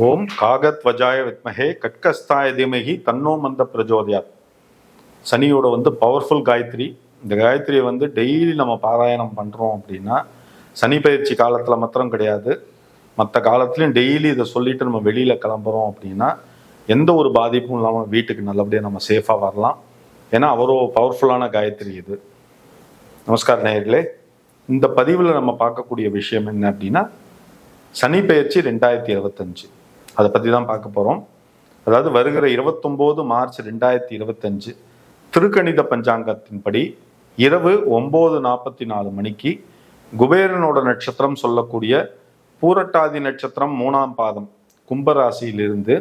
ஓம் காகத்வஜாய வித்மஹே கட்கஸ்தாய திமகி தன்னோ மந்த பிரஜோதயாத். சனியோட வந்து பவர்ஃபுல் காயத்ரி. இந்த காயத்ரியை வந்து டெய்லி நம்ம பாராயணம் பண்ணுறோம் அப்படின்னா சனி பயிற்சி காலத்தில் மாத்திரம் கிடையாது. மற்ற காலத்துலையும் டெய்லி இதை சொல்லிட்டு நம்ம வெளியில் கிளம்புறோம் அப்படின்னா எந்த ஒரு பாதிப்பும் இல்லாமல் வீட்டுக்கு நல்லபடியாக நம்ம சேஃபாக வரலாம். ஏன்னா அவ்வளோ பவர்ஃபுல்லான காயத்ரி இது. நமஸ்கார நேயர்களே இந்த பதிவில் நம்ம பார்க்கக்கூடிய விஷயம் என்ன அப்படின்னா சனி பயிற்சி ரெண்டாயிரத்தி இருபத்தஞ்சு. அதை பற்றி தான் பார்க்க போகிறோம் அதாவது வருகிற இருபத்தொம்போது மார்ச் ரெண்டாயிரத்தி இருபத்தஞ்சு திருக்கணித பஞ்சாங்கத்தின்படி இரவு ஒம்பது நாற்பத்தி நாலு மணிக்கு குபேரனோட நட்சத்திரம் சொல்லக்கூடிய பூரட்டாதி நட்சத்திரம் மூணாம் பாதம் கும்பராசியிலிருந்து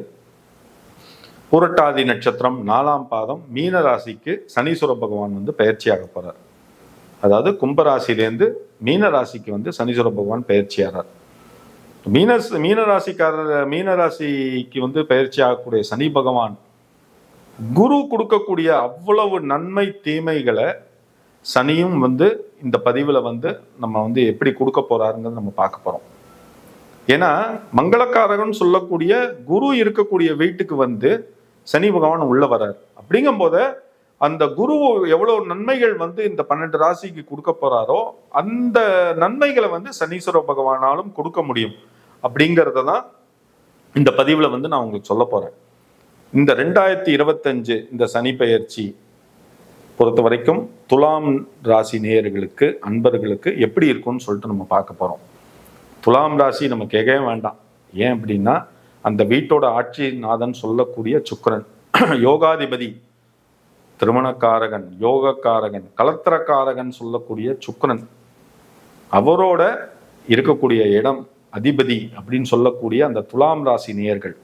பூரட்டாதி நட்சத்திரம் நாலாம் பாதம் மீன ராசிக்கு சனீஸ்வர பகவான் வந்து பயிற்சியாக போகிறார் அதாவது கும்பராசிலேருந்து மீன ராசிக்கு வந்து சனீஸ்வர பகவான் பயிற்சியாகிறார் மீன மீனராசிக்காரர் மீனராசிக்கு வந்து பயிற்சி ஆகக்கூடிய சனி பகவான் குரு கொடுக்கக்கூடிய அவ்வளவு நன்மை தீமைகளை சனியும் வந்து இந்த பதிவில் வந்து நம்ம வந்து எப்படி கொடுக்க போறாருங்கிறது நம்ம பார்க்க போறோம். ஏன்னா மங்களக்காரகன் சொல்லக்கூடிய குரு இருக்கக்கூடிய வீட்டுக்கு வந்து சனி பகவான் உள்ள வர்றார். அப்படிங்கும் போத அந்த குரு எவ்வளவு நன்மைகள் வந்து இந்த பன்னெண்டு ராசிக்கு கொடுக்க போறாரோ அந்த நன்மைகளை வந்து சனீஸ்வர பகவானாலும் கொடுக்க முடியும். அப்படிங்கிறத தான் இந்த பதிவில் வந்து நான் உங்களுக்கு சொல்ல போகிறேன் இந்த ரெண்டாயிரத்தி இருபத்தஞ்சு இந்த சனி பயிற்சி பொறுத்த வரைக்கும் துலாம் ராசி நேயர்களுக்கு அன்பர்களுக்கு எப்படி இருக்கும்னு சொல்லிட்டு நம்ம பார்க்க போகிறோம் துலாம் ராசி நம்ம கேட்கவே வேண்டாம். ஏன் அப்படின்னா அந்த வீட்டோட ஆட்சி நாதன் சொல்லக்கூடிய சுக்கரன் யோகாதிபதி திருமணக்காரகன் யோகக்காரகன் கலத்திரக்காரகன் சொல்லக்கூடிய சுக்கரன். அவரோட இருக்கக்கூடிய இடம் அதிபதி அப்படின்னு சொல்லக்கூடிய அந்த துலாம் ராசி நேயர்கள்.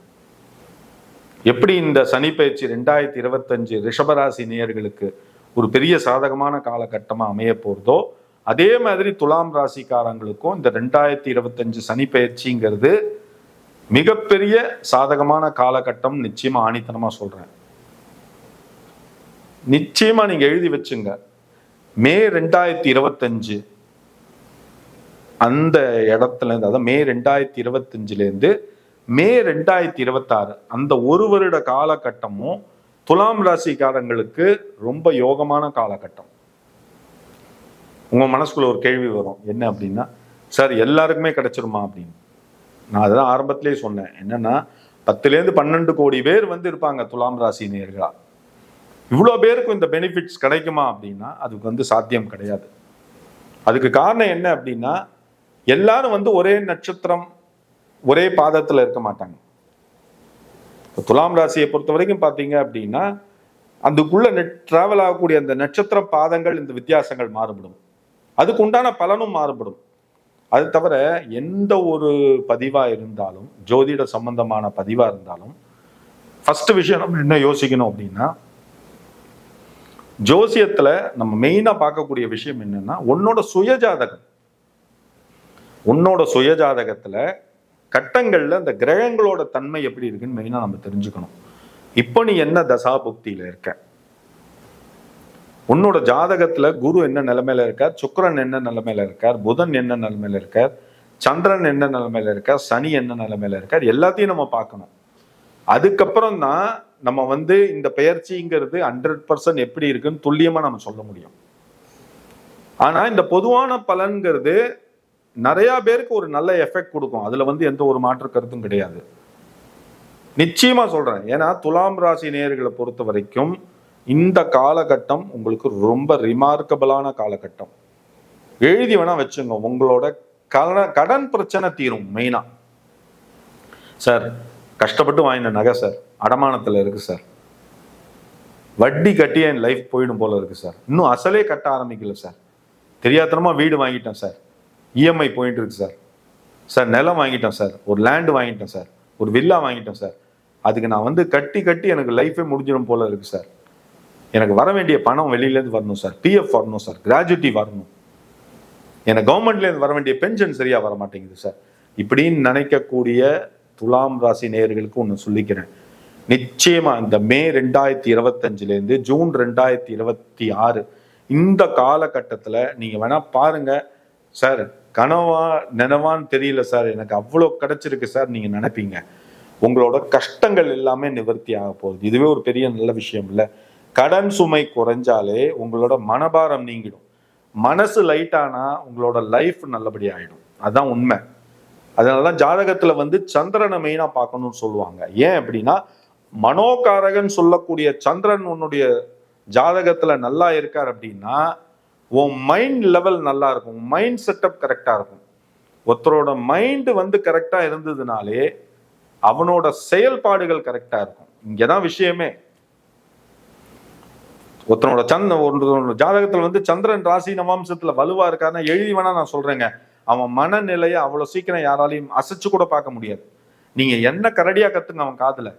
எப்படி இந்த சனி பயிற்சி ரெண்டாயிரத்தி இருபத்தஞ்சு ரிஷபராசி நேயர்களுக்கு ஒரு பெரிய சாதகமான காலகட்டமாக அமைய போகிறதோ அதே மாதிரி துலாம் ராசிக்காரங்களுக்கும் இந்த ரெண்டாயிரத்தி இருபத்தஞ்சு சனி பயிற்சிங்கிறது மிகப்பெரிய சாதகமான காலகட்டம் நிச்சயமா ஆணித்தனமா சொல்றேன். நிச்சயமா நீங்க எழுதி வச்சுங்க. மே ரெண்டாயிரத்தி இருபத்தஞ்சு அந்த இடத்துல இருந்து அதாவது மே ரெண்டாயிரத்தி இருபத்தஞ்சிலேருந்து மே ரெண்டாயிரத்தி இருபத்தாறு அந்த ஒரு வருட காலகட்டமும் துலாம் ராசிக்காரங்களுக்கு ரொம்ப யோகமான காலகட்டம். உங்க மனசுக்குள்ள ஒரு கேள்வி வரும் என்ன அப்படின்னா சார் எல்லாருக்குமே கிடைச்சிருமா? அப்படின்னு. நான் அதுதான் ஆரம்பத்திலே சொன்னேன். என்னன்னா பத்துலேருந்து பன்னெண்டு கோடி பேர் வந்து இருப்பாங்க துலாம் ராசி நேர்களா. இவ்வளோ பேருக்கும் இந்த பெனிஃபிட்ஸ் கிடைக்குமா அப்படின்னா அதுக்கு வந்து சாத்தியம் கிடையாது. அதுக்கு காரணம் என்ன அப்படின்னா எல்லாரும் வந்து ஒரே நட்சத்திரம் ஒரே பாதத்தில் இருக்க மாட்டாங்க. துலாம் ராசியை பொறுத்த வரைக்கும் பார்த்தீங்க அப்படின்னா அதுக்குள்ள நெட் டிராவல் ஆகக்கூடிய அந்த நட்சத்திர பாதங்கள் இந்த வித்தியாசங்கள் மாறுபடும். அதுக்கு உண்டான பலனும் மாறுபடும். அது தவிர எந்த ஒரு பதிவா இருந்தாலும் ஜோதிட சம்பந்தமான பதிவா இருந்தாலும் ஃபர்ஸ்ட் விஷயம் நம்ம என்ன யோசிக்கணும் அப்படின்னா ஜோசியத்துல நம்ம மெயினா பார்க்கக்கூடிய விஷயம் என்னன்னா உன்னோட சுயஜாதகம். உன்னோட சுயஜாதகத்துல கட்டங்கள்ல அந்த கிரகங்களோட தன்மை எப்படி இருக்குன்னு மெயினாக நம்ம தெரிஞ்சுக்கணும். இப்போ நீ என்ன தசா புக்தியில் இருக்க? உன்னோட ஜாதகத்துல குரு என்ன நிலைமையில இருக்கார்? சுக்கிரன் என்ன நிலைமையில இருக்கார்? புதன் என்ன நிலைமையில இருக்கார்? சந்திரன் என்ன நிலைமையில இருக்கார்? சனி என்ன நிலைமையில இருக்கார்? எல்லாத்தையும் நம்ம பார்க்கணும். அதுக்கப்புறம் தான் நம்ம வந்து இந்த பெயர்ச்சிங்கிறது ஹண்ட்ரட் பர்சன்ட் எப்படி இருக்குன்னு துல்லியமா நம்ம சொல்ல முடியும். ஆனா இந்த பொதுவான பலன்கிறது நிறைய பேருக்கு ஒரு நல்ல எஃபெக்ட் கொடுக்கும். அதுல வந்து எந்த ஒரு மாற்று கருத்தும் கிடையாது. நிச்சயமா சொல்றேன். ஏன்னா துலாம் ராசி நேர்களை பொறுத்த வரைக்கும் இந்த காலகட்டம் உங்களுக்கு ரொம்ப ரிமார்க்கபிளான காலகட்டம். எழுதி வேணா வச்சுங்க. உங்களோட கடன் கடன் பிரச்சனை தீரும் மெயினா சார் கஷ்டப்பட்டு வாங்கின நகை சார். அடமானத்துல இருக்கு சார். வட்டி கட்டி என் லைஃப் போயிடும் போல இருக்கு சார். இன்னும் அசலே கட்ட ஆரம்பிக்கல சார். தெரியாதனமா வீடு வாங்கிட்டேன் சார். இஎம்ஐ போயிட்டு இருக்கு சார். சார் நிலம் வாங்கிட்டேன் சார். ஒரு லேண்டு வாங்கிட்டேன் சார். ஒரு வில்லா வாங்கிட்டேன் சார். அதுக்கு நான் வந்து கட்டி கட்டி எனக்கு லைஃபே முடிஞ்சிடும் போல இருக்கு சார். எனக்கு வர வேண்டிய பணம் வெளியிலேருந்து வரணும் சார். பிஎஃப் வரணும் சார். கிராஜுவிட்டி வரணும். எனக்கு கவர்மெண்ட்லேருந்து வர வேண்டிய பென்ஷன் சரியாக வர மாட்டேங்குது சார். இப்படின்னு நினைக்கக்கூடிய துலாம் ராசி நேயர்களுக்கு ஒன்று சொல்லிக்கிறேன். நிச்சயமா இந்த மே ரெண்டாயிரத்தி இருபத்தஞ்சுலேருந்து ஜூன் ரெண்டாயிரத்தி இருபத்தி ஆறு இந்த காலகட்டத்தில் நீங்கள் வேணால் பாருங்கள் சார் கனவா நினவான்னு தெரியல சார். எனக்கு அவ்வளோ கிடைச்சிருக்கு சார் நீங்கள் நினைப்பீங்க. உங்களோட கஷ்டங்கள் எல்லாமே நிவர்த்தி ஆக போகுது. இதுவே ஒரு பெரிய நல்ல விஷயம் இல்லை. கடன் சுமை குறைஞ்சாலே உங்களோட மனபாரம் நீங்கிடும். மனசு லைட் உங்களோட லைஃப் நல்லபடி ஆகிடும் அதுதான் உண்மை. அதனாலதான் ஜாதகத்தில் வந்து சந்திரனை மெயினாக பார்க்கணும்னு சொல்லுவாங்க. ஏன் அப்படின்னா மனோகாரகன் சொல்லக்கூடிய சந்திரன் உன்னுடைய ஜாதகத்தில் நல்லா இருக்கார் அப்படின்னா உன் மைண்ட் லெவல் நல்லா இருக்கும். மைண்ட் செட்டப் கரெக்டாக இருக்கும். ஒருத்தரோட மைண்டு வந்து கரெக்டாக இருந்ததுனாலே அவனோட செயல்பாடுகள் கரெக்டாக இருக்கும். இங்கதான் விஷயமே. ஒருத்தனோட சந்த ஒரு ஜாதகத்தில் வந்து சந்திரன் ராசி நவாம்சத்தில் வலுவாக இருக்காருன்னா எழுதி வேணா நான் சொல்கிறேங்க அவன் மனநிலையை அவ்வளோ சீக்கிரம் யாராலையும் அசைச்சு கூட பார்க்க முடியாது. நீங்கள் என்ன கரடியாக கற்றுங்க அவன் காதில்?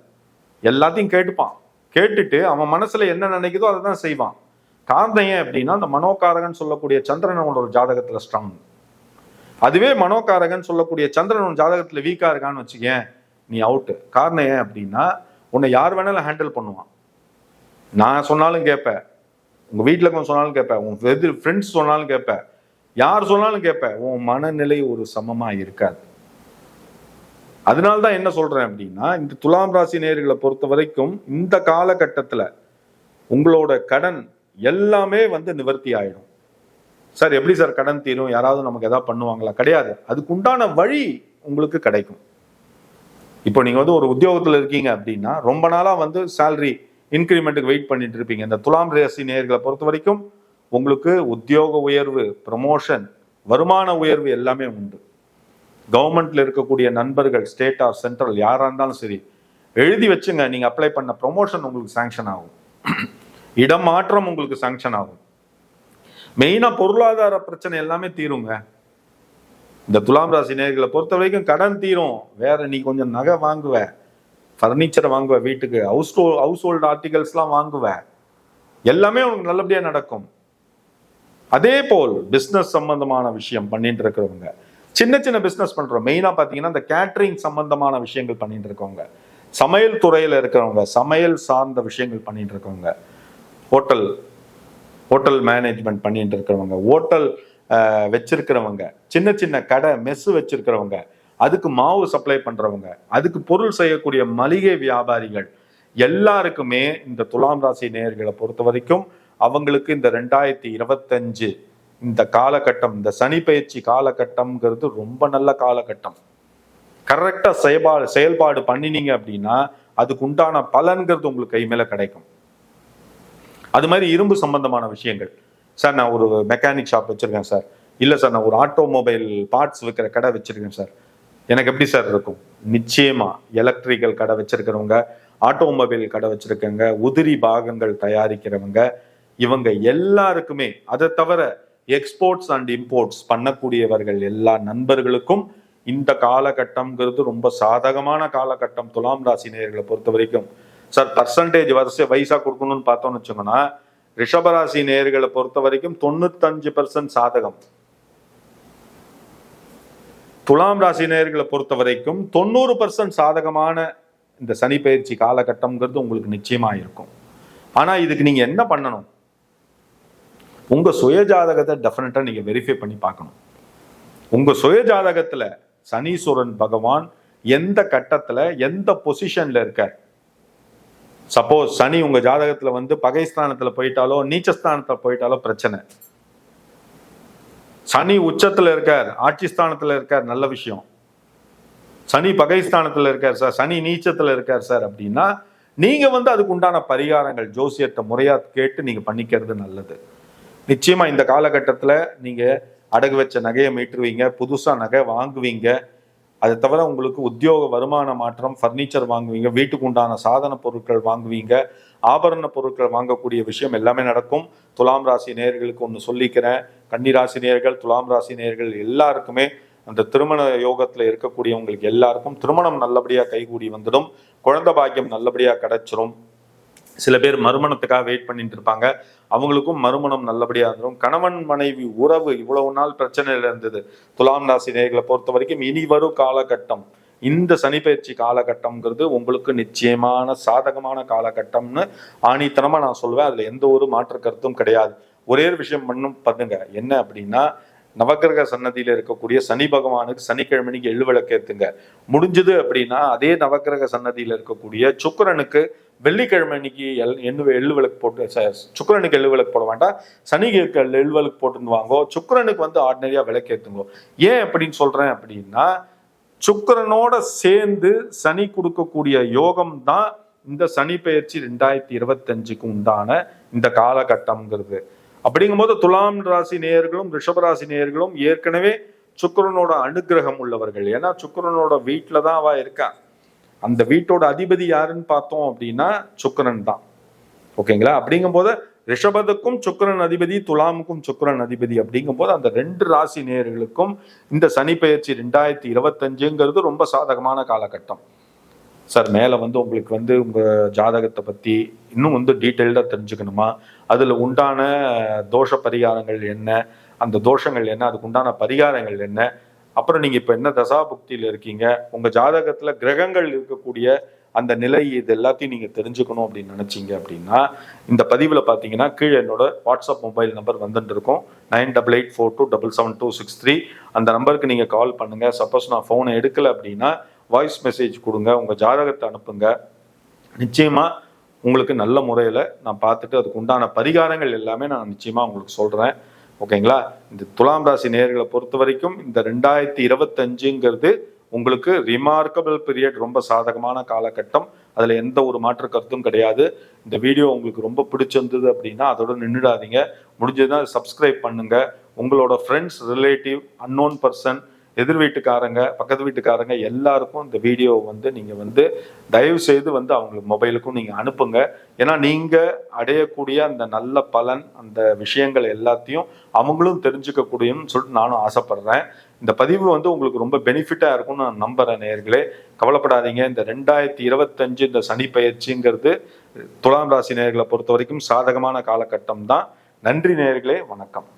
எல்லாத்தையும் கேட்டுப்பான். கேட்டுட்டு அவன் மனசில் என்ன நினைக்குதோ அதை தான் செய்வான். காரணம் ஏன் அப்படின்னா அந்த மனோகாரகன் சொல்லக்கூடிய சந்திரன் அவனோட ஜாதகத்துல ஸ்ட்ராங் அதுவே மனோகாரகன் சொல்லக்கூடிய சந்திரன் உன் ஜாதகத்துல வீக்கா இருக்கான்னு வச்சுக்கேன் நீ அவுட்டு காரணம் ஏன் அப்படின்னா உன்னை யார் வேணாலும் ஹேண்டில் பண்ணுவான். நான் சொன்னாலும் கேட்பேன். உங்க வீட்டில் கொஞ்சம் சொன்னாலும் கேட்பேன். உன் எதிர் ஃப்ரெண்ட்ஸ் சொன்னாலும் கேட்பேன். யார் சொன்னாலும் கேட்பேன். உன் மனநிலை ஒரு சமமா இருக்காது. அதனால தான் என்ன சொல்றேன் அப்படின்னா இந்த துலாம் ராசி நேர்களை பொறுத்த வரைக்கும் இந்த காலகட்டத்தில் உங்களோட கடன் எல்லாமே வந்து நிவர்த்தி ஆயிடும். சார் எப்படி சார் கடன் தீரும்? யாராவது நமக்கு எதாவது பண்ணுவாங்களா? கிடையாது. அதுக்கு உண்டான வழி உங்களுக்கு கிடைக்கும். இப்போ நீங்க வந்து ஒரு உத்தியோகத்துல இருக்கீங்க அப்படின்னா ரொம்ப நாளா வந்து சேலரி இன்க்ரிமெண்ட்டுக்கு வெயிட் பண்ணிட்டு இருப்பீங்க. இந்த துலாம் ராசி நேர்களை பொறுத்த வரைக்கும் உங்களுக்கு உத்தியோக உயர்வு ப்ரமோஷன் வருமான உயர்வு எல்லாமே உண்டு. கவர்மெண்ட்ல இருக்கக்கூடிய நண்பர்கள் ஸ்டேட் ஆர் சென்ட்ரல் யாரா இருந்தாலும் சரி எழுதி வச்சுங்க. நீங்க அப்ளை பண்ண ப்ரொமோஷன் உங்களுக்கு சாங்ஷன் ஆகும். இடம் மாற்றம் உங்களுக்கு சாங்ஷன் ஆகும். மெயினா பொருளாதார பிரச்சனை எல்லாமே தீருங்க. இந்த துலாம் ராசி நேர்களை பொறுத்த வரைக்கும் கடன் தீரும். வேற நீ கொஞ்சம் நகை வாங்குவ. ஃபர்னிச்சரை வாங்குவ வீட்டுக்கு. ஹவுஸ் ஹவுஸ் ஹோல்டு ஆர்டிகல்ஸ்லாம் வாங்குவ. எல்லாமே உனக்கு நல்லபடியாக நடக்கும். அதே போல் பிஸ்னஸ் சம்பந்தமான விஷயம் பண்ணிட்டு இருக்கிறவங்க. சின்ன சின்ன பிஸ்னஸ் பண்ணுறோம் மெயினாக பார்த்தீங்கன்னா இந்த கேட்ரிங் சம்பந்தமான விஷயங்கள் பண்ணிட்டு இருக்கவங்க. சமையல் துறையில் இருக்கிறவங்க சமையல் சார்ந்த விஷயங்கள் பண்ணிட்டு இருக்கவங்க. ஹோட்டல் ஹோட்டல் மேனேஜ்மெண்ட் பண்ணிட்டு இருக்கிறவங்க ஹோட்டல் வச்சிருக்கிறவங்க சின்ன சின்ன கடை மெஸ்ஸு வச்சிருக்கிறவங்க அதுக்கு மாவு சப்ளை பண்றவங்க அதுக்கு பொருள் செய்யக்கூடிய மளிகை வியாபாரிகள் எல்லாருக்குமே இந்த துலாம் ராசி நேயர்களை பொறுத்த வரைக்கும் அவங்களுக்கு இந்த ரெண்டாயிரத்தி இருபத்தஞ்சு இந்த காலகட்டம் இந்த சனி பயிற்சி காலகட்டம்ங்கிறது ரொம்ப நல்ல காலகட்டம். கரெக்டா செயல்பாடு செயல்பாடு பண்ணினீங்க அப்படின்னா அதுக்கு உண்டான பலன்கிறது உங்களுக்கு கை மேல கிடைக்கும். அது மாதிரி இரும்பு சம்பந்தமான விஷயங்கள். சார் நான் ஒரு மெக்கானிக் ஷாப் வச்சுருக்கேன் சார். இல்லை சார் நான் ஒரு ஆட்டோமொபைல் பார்ட்ஸ் விற்கிற கடை வச்சுருக்கேன் சார். எனக்கு எப்படி சார் இருக்கும்? நிச்சயமாக எலக்ட்ரிக்கல் கடை வச்சுருக்கிறவங்க ஆட்டோமொபைல் கடை வச்சுருக்கவங்க உதிரி பாகங்கள் தயாரிக்கிறவங்க இவங்க எல்லாருக்குமே அதை தவிர எக்ஸ்போர்ட்ஸ் அண்ட் இம்போர்ட்ஸ் பண்ணக்கூடியவர்கள் எல்லா நண்பர்களுக்கும் இந்த காலகட்டம்ங்கிறது ரொம்ப சாதகமான காலகட்டம் துலாம் ராசி நேர்களை பொறுத்த வரைக்கும் சார் பர்சன்டேஜ் வரிசை வயசா கொடுக்கணும்னு பார்த்தோம்னு வச்சோங்கன்னா ரிஷபராசி நேர்களை பொறுத்த வரைக்கும் தொண்ணூத்தஞ்சு பர்சன்ட் சாதகம். துலாம் ராசி நேயர்களை பொறுத்த வரைக்கும் தொண்ணூறு பர்சன்ட் சாதகமான இந்த சனி பயிற்சி காலகட்டம்ங்கிறது உங்களுக்கு நிச்சயமா இருக்கும். ஆனா இதுக்கு நீங்க என்ன பண்ணணும்? உங்க சுய ஜாதகத்தை டெஃபினட்டா நீங்க வெரிஃபை பண்ணி பார்க்கணும். உங்க சுய ஜாதகத்துல சனீஸ்வரன் பகவான் எந்த கட்டத்துல எந்த பொசிஷன்ல இருக்கார்? சப்போஸ் சனி உங்க ஜாதகத்துல வந்து பகைஸ்தானத்துல போயிட்டாலோ நீச்சஸ்தானத்துல போயிட்டாலோ பிரச்சனை. சனி உச்சத்துல இருக்கார் ஆட்சி ஸ்தானத்தில் இருக்கார் நல்ல விஷயம். சனி பகைஸ்தானத்துல இருக்கார் சார் சனி நீச்சத்துல இருக்கார் சார் அப்படின்னா நீங்க வந்து அதுக்கு உண்டான பரிகாரங்கள் ஜோசியத்தை முறையா கேட்டு நீங்க பண்ணிக்கிறது நல்லது. நிச்சயமா இந்த காலகட்டத்துல நீங்க அடகு வச்ச நகையை மீட்டுருவீங்க புதுசா நகை வாங்குவீங்க அது தவிர உங்களுக்கு உத்தியோக வருமான மாற்றம் ஃபர்னிச்சர் வாங்குவீங்க வீட்டுக்கு உண்டான சாதன பொருட்கள் வாங்குவீங்க ஆபரண பொருட்கள் வாங்கக்கூடிய விஷயம் எல்லாமே நடக்கும். துலாம் ராசி நேர்களுக்கு ஒன்று சொல்லிக்கிறேன். கன்னி ராசி துலாம் ராசி நேயர்கள் எல்லாருக்குமே அந்த திருமண யோகத்தில் இருக்கக்கூடியவங்களுக்கு எல்லாருக்கும் திருமணம் நல்லபடியாக கைகூடி வந்துடும். குழந்தை பாக்கியம் நல்லபடியாக கிடைச்சிரும். சில பேர் மறுமணத்துக்காக வெயிட் பண்ணிட்டு இருப்பாங்க. அவங்களுக்கும் மறுமணம் நல்லபடியாக இருந்துடும் கணவன் மனைவி உறவு இவ்வளவு நாள் பிரச்சனையில் இருந்தது. துலாம் ராசி நேர்களை பொறுத்த வரைக்கும் இனி வரும் காலகட்டம். இந்த சனிப்பயிற்சி காலகட்டம்ங்கிறது உங்களுக்கு நிச்சயமான சாதகமான காலகட்டம்னு ஆணித்தனமாக நான் சொல்வேன். அதில் எந்த ஒரு மாற்று கருத்தும் கிடையாது. ஒரே ஒரு விஷயம் பண்ணும் பண்ணுங்க. என்ன அப்படின்னா நவக்கிரக சன்னதியில இருக்கக்கூடிய சனி பகவானுக்கு சனிக்கிழமைக்கு எள்ளு விளக்கேத்துங்க முடிஞ்சது அப்படின்னா அதே நவக்கிரக சன்னதியில இருக்கக்கூடிய சுக்கரனுக்கு வெள்ளிக்கிழமை அன்னைக்கு எல் எண்ணு எள்ளு விளக்கு போட்டு ச- சுக்கிரனுக்கு எள்ளு விளக்கு போட வேண்டாம். சனிக்கு எள்ளு விளக்கு போட்டுன்னு வாங்கோ. சுக்கிரனுக்கு வந்து ஆர்டினரியாக விளக்கேற்றுங்கோ ஏன் அப்படின்னு சொல்றேன் அப்படின்னா சுக்கரனோட சேர்ந்து சனி கொடுக்கக்கூடிய யோகம் தான் இந்த சனி பயிற்சி ரெண்டாயிரத்தி இருபத்தஞ்சுக்கு உண்டான இந்த காலகட்டம்ங்கிறது. அப்படிங்கும்போது துலாம் ராசி நேயர்களும் ரிஷபராசி நேயர்களும் ஏற்கனவே சுக்கரனோட அனுக்கிரகம் உள்ளவர்கள். ஏன்னா சுக்கரனோட வீட்டில் தான் அவ இருக்கா. அந்த வீட்டோட அதிபதி யாருன்னு பார்த்தோம் அப்படின்னா சுக்கரன் தான். ஓகேங்களா? அப்படிங்கும்போது ரிஷபத்துக்கும் சுக்கரன் அதிபதி துலாமுக்கும் சுக்கிரன் அதிபதி அப்படிங்கும்போது அந்த ரெண்டு ராசி நேயர்களுக்கும் இந்த சனி பயிற்சி ரெண்டாயிரத்தி இருபத்தஞ்சுங்கிறது ரொம்ப சாதகமான காலகட்டம். சார் மேலே வந்து உங்களுக்கு வந்து உங்கள் ஜாதகத்தை பற்றி இன்னும் வந்து டீட்டெயில்டாக தெரிஞ்சுக்கணுமா? அதில் உண்டான தோஷ பரிகாரங்கள் என்ன? அந்த தோஷங்கள் என்ன? அதுக்கு உண்டான பரிகாரங்கள் என்ன? அப்புறம் நீங்கள் இப்போ என்ன தசா புக்தியில் இருக்கீங்க? உங்கள் ஜாதகத்தில் கிரகங்கள் இருக்கக்கூடிய அந்த நிலை இது எல்லாத்தையும் நீங்கள் தெரிஞ்சுக்கணும் அப்படின்னு நினச்சிங்க அப்படின்னா இந்த பதிவில் பார்த்தீங்கன்னா கீழே என்னோட வாட்ஸ்அப் மொபைல் நம்பர் வந்துட்டு இருக்கும். Nine double eight four two double seven two six three. அந்த நம்பருக்கு நீங்கள் கால் பண்ணுங்கள் சப்போஸ் நான் ஃபோனை எடுக்கலை அப்படின்னா வாய்ஸ் மெசேஜ் கொடுங்க உங்கள் ஜாதகத்தை அனுப்புங்க. நிச்சயமாக உங்களுக்கு நல்ல முறையில் நான் பார்த்துட்டு அதுக்கு உண்டான பரிகாரங்கள் எல்லாமே நான் நிச்சயமாக உங்களுக்கு சொல்கிறேன் ஓகேங்களா? இந்த துலாம் ராசி நேர்களை பொறுத்த வரைக்கும் இந்த ரெண்டாயிரத்தி இருபத்தஞ்சுங்கிறது உங்களுக்கு ரிமார்க்கபிள் பீரியட் ரொம்ப சாதகமான காலகட்டம். அதில் எந்த ஒரு மாற்று கருத்தும் கிடையாது. இந்த வீடியோ உங்களுக்கு ரொம்ப பிடிச்சிருந்தது அப்படின்னா அதோட நின்றுடாதீங்க முடிஞ்சதுன்னா சப்ஸ்கிரைப் பண்ணுங்கள் உங்களோட ஃப்ரெண்ட்ஸ் ரிலேட்டிவ் அன்னோன் பர்சன் எதிர் வீட்டுக்காரங்க பக்கத்து வீட்டுக்காரங்க எல்லாருக்கும் இந்த வீடியோ வந்து நீங்க வந்து தயவு செய்து வந்து அவங்களுக்கு மொபைலுக்கும் நீங்க அனுப்புங்க. ஏன்னா நீங்க அடையக்கூடிய அந்த நல்ல பலன் அந்த விஷயங்கள் எல்லாத்தையும் அவங்களும் தெரிஞ்சுக்கக்கூடியன்னு சொல்லிட்டு நானும் ஆசைப்படுறேன். இந்த பதிவு வந்து உங்களுக்கு ரொம்ப பெனிஃபிட்டாக இருக்கும்னு நான் நம்புகிறேன் நேர்களே கவலைப்படாதீங்க. இந்த ரெண்டாயிரத்தி இருபத்தஞ்சு இந்த சனி பயிற்சிங்கிறது துலாம் ராசி நேர்களை பொறுத்த வரைக்கும் சாதகமான காலகட்டம் தான். நன்றி நேர்களே வணக்கம்.